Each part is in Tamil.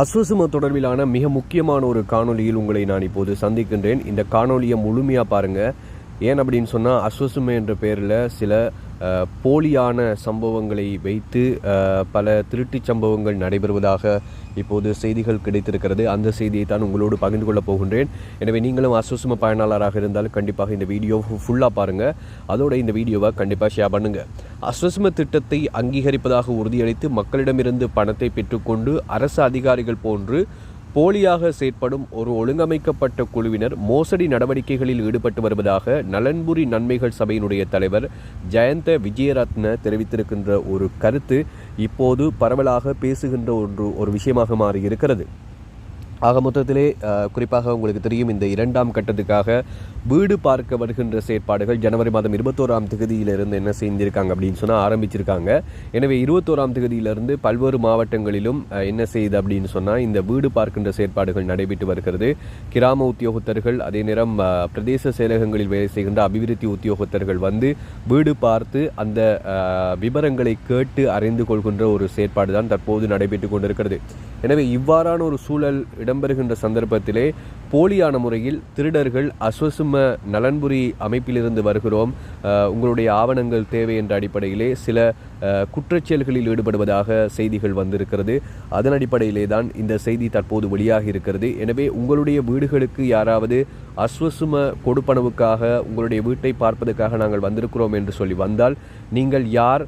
அஸ்வசும தொடர்பிலான மிக முக்கியமான ஒரு காணொளியில் உங்களை நான் இப்போது சந்திக்கின்றேன். இந்த காணொலியை முழுமையாக பாருங்கள் ஏன் அப்படின்னு சொன்னால் அஸ்வசும என்ற பெயரில் சில போலியான சம்பவங்களை வைத்து பல திருட்டுச் சம்பவங்கள் நடைபெறுவதாக இப்போது செய்திகள் கிடைத்திருக்கிறது. அந்த செய்தியை தான் உங்களோடு பகிர்ந்து கொள்ளப் போகின்றேன். எனவே நீங்களும் அஸ்வசும பயனாளராக இருந்தால் கண்டிப்பாக இந்த வீடியோ ஃபுல்லாக பாருங்கள் அதோட இந்த வீடியோவை கண்டிப்பாக ஷேர் பண்ணுங்கள் அஸ்வசும திட்டத்தை அங்கீகரிப்பதாக உறுதியளித்து மக்களிடமிருந்து பணத்தை பெற்றுக்கொண்டு அரசு அதிகாரிகள் போன்று போலியாக செயற்படும் ஒரு ஒழுங்கமைக்கப்பட்ட குழுவினர் மோசடி நடவடிக்கைகளில் ஈடுபட்டு வருவதாக நலன்புரி நன்மைகள் சபையினுடைய தலைவர் ஜெயந்த விஜயரத்ன தெரிவித்திருக்கின்ற ஒரு கருத்து இப்போது பரவலாக பேசுகின்ற ஒன்று ஒரு விஷயமாக மாறி இருக்கிறது ஆக மொத்தத்திலே குறிப்பாக உங்களுக்கு தெரியும் இந்த இரண்டாம் கட்டத்துக்காக வீடு பார்க்க வருகின்ற செயற்பாடுகள் ஜனவரி மாதம் இருபத்தோராம் தேதியிலிருந்து என்ன செய்திருக்காங்க அப்படின்னு சொன்னால் ஆரம்பிச்சிருக்காங்க. எனவே இருபத்தோராம் தேதியிலிருந்து பல்வேறு மாவட்டங்களிலும் என்ன செய்யுது அப்படின்னு சொன்னால் இந்த வீடு பார்க்கின்ற செயற்பாடுகள் நடைபெற்று வருகிறது. கிராம உத்தியோகத்தர்கள் அதே நேரம் பிரதேச செயலகங்களில் வேலை செய்கின்ற அபிவிருத்தி உத்தியோகத்தர்கள் வந்து வீடு பார்த்து அந்த விவரங்களை கேட்டு அறிந்து கொள்கின்ற ஒரு செயற்பாடு தான் தற்போது நடைபெற்று கொண்டிருக்கிறது. எனவே இவ்வாறான ஒரு சூழல் இடம்பெறுகின்ற சந்தர்ப்பத்திலே போலியான முறையில் திருடர்கள் அஸ்வசும நலன்புரி அமைப்பிலிருந்து வருகிறோம். உங்களுடைய ஆவணங்கள் தேவை என்ற அடிப்படையிலே சில குற்றச்செயல்களில் ஈடுபடுவதாக செய்திகள் வந்திருக்கிறது. அதன் அடிப்படையிலே தான் இந்த செய்தி தற்போது வெளியாகி இருக்கிறது. எனவே உங்களுடைய வீடுகளுக்கு யாராவது அஸ்வசும கொடுப்பனவுக்காக உங்களுடைய வீட்டை பார்ப்பதற்காக நாங்கள் வந்திருக்கிறோம் என்று சொல்லி வந்தால் நீங்கள் யார்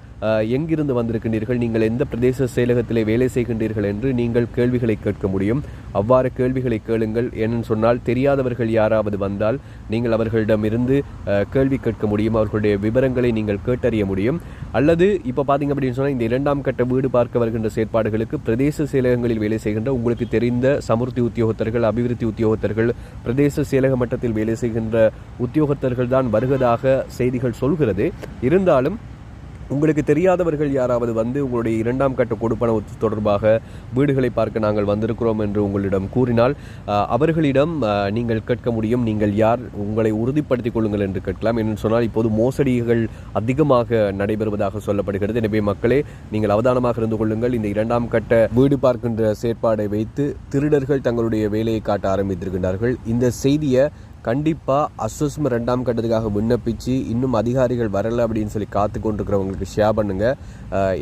எங்கிருந்து வந்திருக்கின்றீர்கள் நீங்கள் எந்த பிரதேச செயலகத்திலே வேலை செய்கின்றீர்கள் என்று நீங்கள் கேள்விகளை கேட்க முடியும். அவ்வாறு கேள்விகளை கேளுங்கள். ஏனென்று சொன்னால் தெரியாதவர்கள் யாராவது வந்தால் நீங்கள் அவர்களிடமிருந்து கேள்வி கேட்க முடியும். அவர்களுடைய விவரங்களை நீங்கள் கேட்டறிய முடியும். அல்லது இப்போ பார்த்தீங்க அப்படின்னு சொன்னால் இந்த இரண்டாம் கட்ட வீடு பார்க்க வருகின்ற செயற்பாடுகளுக்கு பிரதேச செயலகங்களில் வேலை செய்கின்ற உங்களுக்கு தெரிந்த சமுர்த்தி உத்தியோகத்தர்கள் அபிவிருத்தி உத்தியோகத்தர்கள் பிரதேச செயலக மட்டத்தில் வேலை செய்கின்ற உத்தியோகத்தர்கள் தான் வருவதாக செய்திகள் சொல்கிறது. இருந்தாலும் உங்களுக்கு தெரியாதவர்கள் யாராவது வந்து உங்களுடைய இரண்டாம் கட்ட கொடுப்பனவு தொடர்பாக வீடுகளை பார்க்க நாங்கள் வந்திருக்கிறோம் என்று உங்களிடம் கூறினால் அவர்களிடம் நீங்கள் கேட்க முடியும் நீங்கள் யார் உங்களை உறுதிப்படுத்திக் கொள்ளுங்கள் என்று கேட்கலாம். என்று சொன்னால் இப்போது மோசடிகள் அதிகமாக நடைபெறுவதாக சொல்லப்படுகிறது. எனவே மக்களே நீங்கள் அவதானமாக இருந்து கொள்ளுங்கள். இந்த இரண்டாம் கட்ட வீடு பார்க்கின்ற செயற்பாடை வைத்து திருடர்கள் தங்களுடைய வேலையை காட்ட ஆரம்பித்திருக்கின்றார்கள். இந்த செய்தியை கண்டிப்பாக அஸ்வஸ்ம ரெண்டாம் கட்டத்துக்காக விண்ணப்பித்து இன்னும் அதிகாரிகள் வரலை அப்படின்னு சொல்லி காத்து கொண்டிருக்கிறவங்களுக்கு ஷேர் பண்ணுங்க.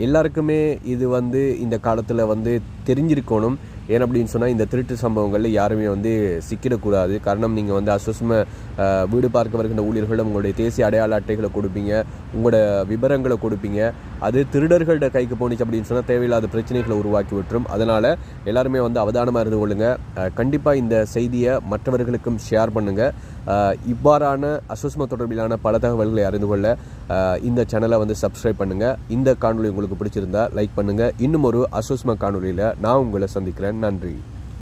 எல்லாருக்குமே இது வந்து இந்த காலத்தில் வந்து தெரிஞ்சிருக்கணும். ஏன் அப்படின்னு சொன்னால் இந்த திருட்டு சம்பவங்களில் யாருமே வந்து சிக்கிடக்கூடாது. காரணம் நீங்கள் வந்து அசுஸ்ம வீடு பார்க்க வருகின்ற ஊழியர்களிடம் உங்களுடைய தேசிய அடையாள அட்டைகளை கொடுப்பீங்க. உங்களோட விவரங்களை கொடுப்பீங்க. அது திருடர்களோட கைக்கு போனிச்சு அப்படின்னு சொன்னால் தேவையில்லாத பிரச்சனைகளை உருவாக்கி விட்டுரும். அதனால் எல்லாருமே வந்து அவதானமாக இருந்து கொள்ளுங்க. கண்டிப்பாக இந்த செய்தியை மற்றவர்களுக்கும் ஷேர் பண்ணுங்கள் இவ்வாறான அசுஸ்ம தொடர்பிலான பல தகவல்களை அறிந்து கொள்ள இந்த சேனலை வந்து சப்ஸ்கிரைப் பண்ணுங்கள் இந்த காணொலி உங்களுக்கு பிடிச்சிருந்தா லைக் பண்ணுங்கள் இன்னும் ஒரு அசுஸ்ம காணொலியில் நான் உங்களை சந்திக்கிறேன். நன்றி.